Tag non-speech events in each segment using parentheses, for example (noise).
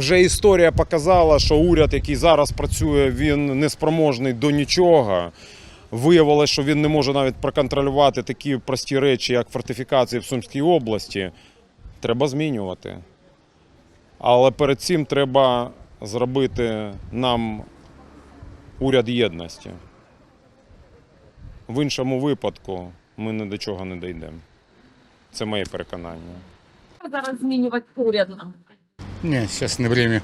Вже історія показала, що уряд, який зараз працює, він неспроможний до нічого. Виявилося, що він не може навіть проконтролювати такі прості речі, як фортифікації в Сумській області. Треба змінювати. Але перед цим треба зробити нам уряд єдності. В іншому випадку ми ні до чого не дійдемо. Це моє переконання. Зараз змінювати уряд нам. Не, сейчас не время.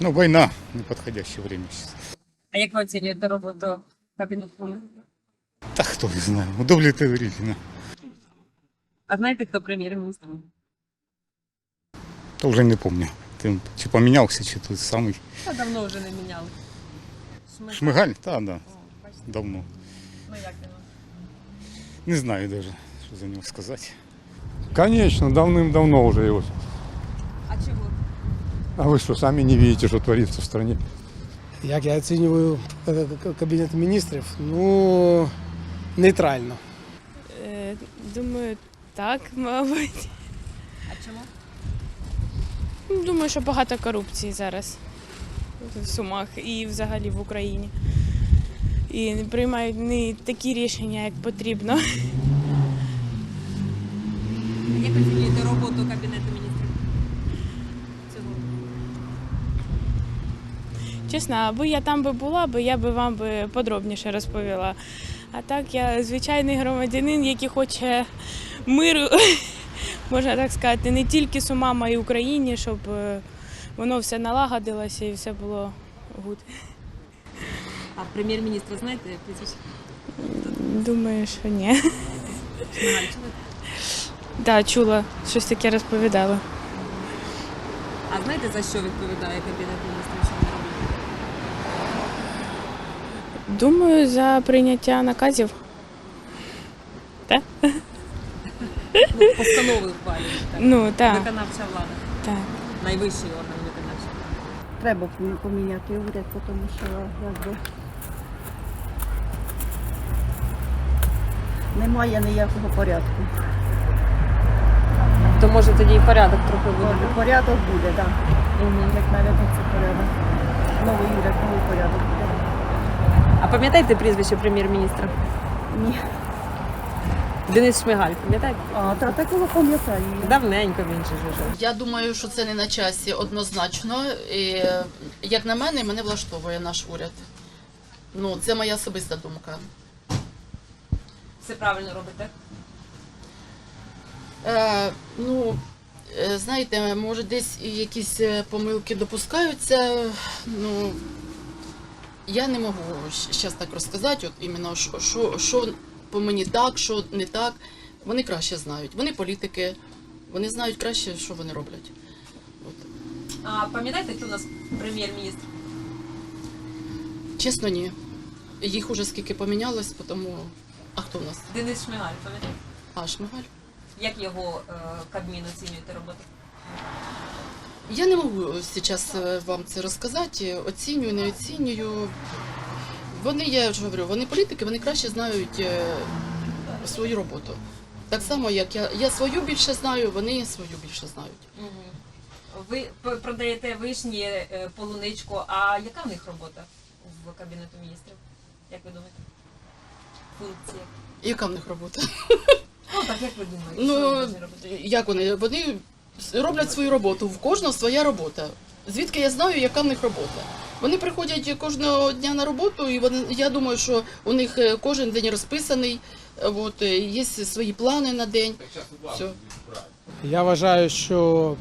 Ну, война, неподходящее время сейчас. А як ви оцінюєте роботу кабінету? міністрів? Да кто не знаю, удовлетворительно. А знаєте, хто прем'єр-міністр? То уже не помню. Ты чи поменялся, чи тот самый. Та давно вже не міняли. Шмигаль. Шмыгаль? Да, да, О, бачите, давно. ну як він? Не знаю даже, что за него сказать. Конечно, давным-давно уже его. А чого? А вы что, сами не видите, что творится в стране? Як я оцінюю е, кабінет міністрів? Ну нейтрально. Е, Думаю, так, (laughs) мабуть. А чому? Ну, Думаю, що багато корупції зараз в Сумах і взагалі в Україні. І не приймають не такі рішення, як потрібно. Як оцінюєте роботу кабінету міністрів? Чесно, аби я там би була, би я би вам би подробніше розповіла. А так я звичайний громадянин, який хоче миру, (laughs) можна так сказати, не тільки Сумам, а й Україні, щоб е, воно все налагодилося і все було гуд. А прем'єр-міністра знаєте, як прізвище? Думаю, що ні. Так, чула, щось таке розповідала. А знаєте, за що відповідає кабінет міністрів? Що він робить? Думаю, за прийняття наказів. Ну, постанови ухвалюють. Так. Ну, так, Виконавча влада. так. Найвищий орган виконавчої влади. Треба поміняти уряд, тому що якби немає ніякого порядку. То може тоді і порядок трохи буде. Порядок буде, так. Як наведеться порядок. Новий уряд, новий порядок буде. Пам'ятаєте прізвище прем'єр-міністра? Ні. Денис Шмигаль, пам'ятаєте? А, та такого пам'ятаю. Давненько він же жив. Я думаю, що це не на часі однозначно. І, як на мене, мене влаштовує наш уряд. Ну, це моя особиста думка. Все правильно робите. Е, ну, е, знаєте, може, десь якісь е, помилки допускаються. Ну, я не можу зараз так розказати, от іменно, що, що, що по мені так, що не так. Вони краще знають. Вони політики, вони знають краще, що вони роблять. От. А пам'ятаєте, хто у нас прем'єр-міністр? Чесно, ні. Їх уже скільки помінялось, тому. А хто в нас? Денис Шмигаль, пам'ятаєте? А, Шмигаль? Як його е, Кабмін оцінюєте роботу? Я не можу зараз вам це розказати. Оцінюю, не оцінюю. Вони, я ж говорю, вони політики, вони краще знають е, свою роботу. Так само, як я, я свою більше знаю, вони свою більше знають. Ви продаєте вишні, е, полуничку, а яка в них робота в Кабінету міністрів? Як ви думаєте? Функція. Яка в них робота? Ну так як ви думаєте? Ну, як вони? Вони роблять свою роботу. В кожного своя робота. Звідки я знаю, яка в них робота? Вони приходять кожного дня на роботу, і вони, я думаю, що у них е, кожен день розписаний. е, От, е, є свої плани на день. Все. Я вважаю, що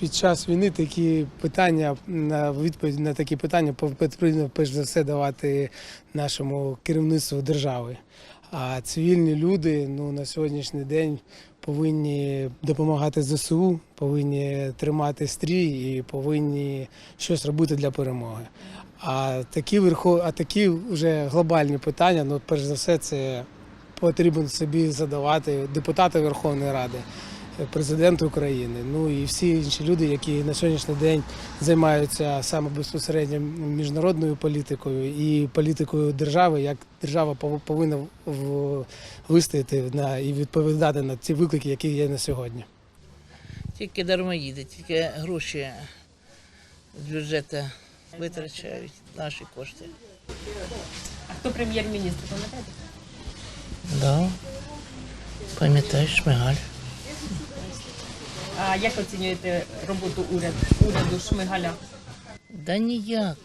під час війни такі питання на відповідь на такі питання потрібно перш за все давати нашому керівництву держави. А цивільні люди ну на сьогоднішній день повинні допомагати ЗСУ, повинні тримати стрій і повинні щось робити для перемоги. А такі верхов... а такі вже глобальні питання, ну перш за все, це потрібно собі задавати депутати Верховної Ради, президент України, ну і всі інші люди, які на сьогоднішній день займаються саме безпосередньо міжнародною політикою і політикою держави, як держава повинна вистояти на і відповідати на ті виклики, які є на сьогодні. Тільки дармоїди, тільки гроші з бюджету витрачають наші кошти. А хто прем'єр-міністр, пам'ятаєте? Да. Пам'ятаєш, Шмигаль. А як оцінюєте роботу уряд, уряду Шмигаля? Да ніяк.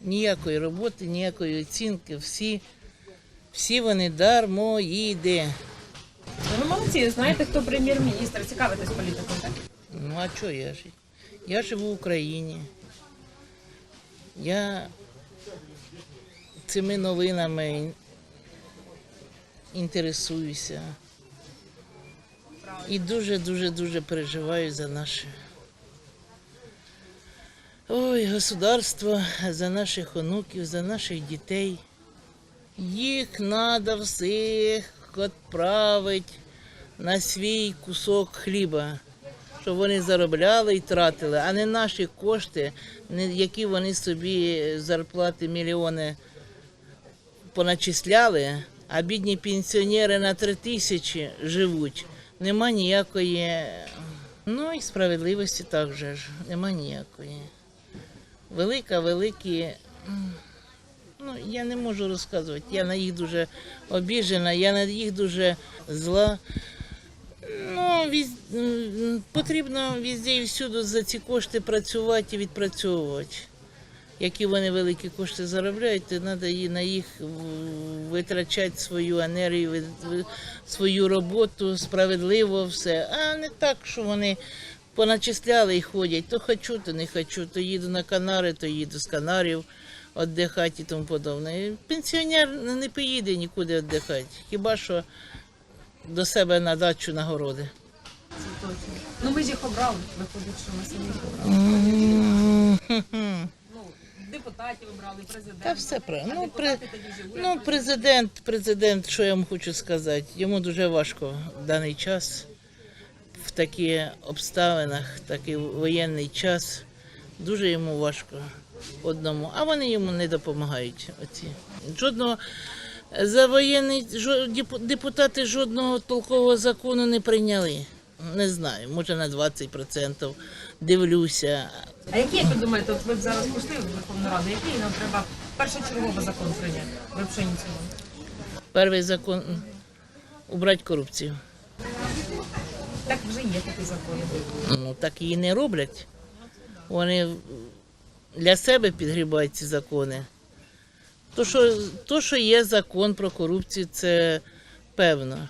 Ніякої роботи, ніякої оцінки. Всі, всі вони дармоїди. Ви молодці, знаєте, хто прем'єр-міністр, цікавитесь політикою, так? Ну а що я ж? Я живу в Україні. Я цими новинами інтересуюся. І дуже-дуже дуже переживаю за наше. Ой, государство, за наших онуків, за наших дітей. Їх треба всіх відправити на свій кусок хліба щоб вони заробляли і тратили, а не наші кошти, які вони собі зарплати мільйони поначисляли, а бідні пенсіонери на три тисячі живуть. Нема ніякої, ну і справедливості також ж, нема ніякої. Велика, великі. Ну, я не можу розказувати. Я на їх дуже обіжена, я на їх дуже зла. Ну, віз... потрібно везде і всюди за ці кошти працювати і відпрацьовувати. Які вони великі кошти заробляють, то треба на їх витрачати свою енергію, свою роботу справедливо все. А не так, що вони поначисляли і ходять. То хочу, то не хочу, то їду на Канари, то їду з Канарів віддихати і тому подобне. І Пенсіонер не поїде нікуди віддихати. Хіба що до себе на дачу на городи. Це точно. Ну ви ж їх обрали, виходить, що ми самі їх обрали. Депутатів обрали, президента. Та все правильно. Ну, при- Ну, президент, президент, що я вам хочу сказати, йому дуже важко в даний час, в таких обставинах, такий воєнний час, дуже йому важко одному, а вони йому не допомагають. Оці. Жодного за воєнний депутати жодного толкового закону не прийняли. Не знаю, може на 20% дивлюся. А який, як ви думаєте, от ви б зараз пішли в Верховну Раду, який нам треба першочергово закон прийняти? Що ініціювали? Перший закон убрати корупцію. Так вже є такий закон. Ну так її не роблять. Вони для себе підгрібають ці закони. То що, то, що є закон про корупцію, це певно,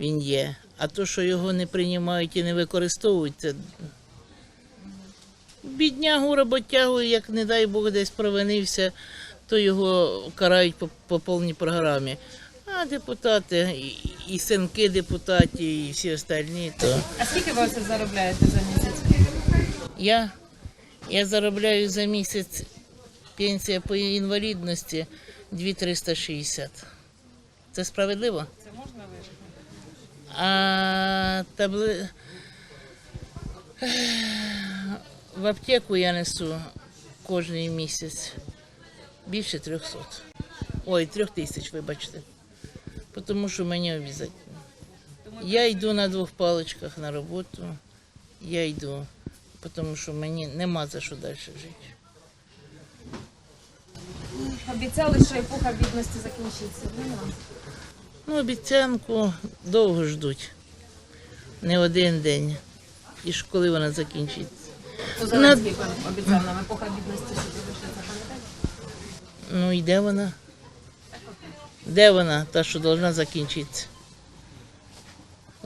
він є. А то, що його не приймають і не використовують, це біднягу, роботягу, як не дай Бог десь провинився, то його карають по, по повній програмі. А депутати, і, і синки депутатів, і всі остальні, то. А скільки ви це заробляєте за місяць? Я, я заробляю за місяць пенсія по інвалідності 2360. Це справедливо? Це можна вижити? А табли... в аптеку я несу кожен місяць більше 300. Ой, трьох тисяч, вибачте. Тому що мені обов'язково. Я йду на двох паличках на роботу. Я йду, тому що мені нема за що далі жити. Обіцяли, що епоха бідності закінчиться. Ну, Ну, обіцянку довго ждуть. Не один день. І ж коли вона закінчиться? Зеленський обіцяв нам епоха бідності, що залишиться, пам'ятаєте? Ну і де вона? Де вона, та, що повинна закінчитися?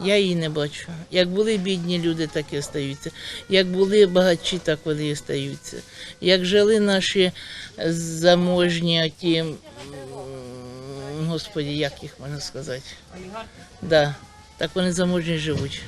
Я її не бачу. Як були бідні люди, так і остаються. Як були багачі, так вони і остаються. Як жили наші заможні, ті, господі, як їх можна сказати? Олігархи. Да, так вони заможні живуть.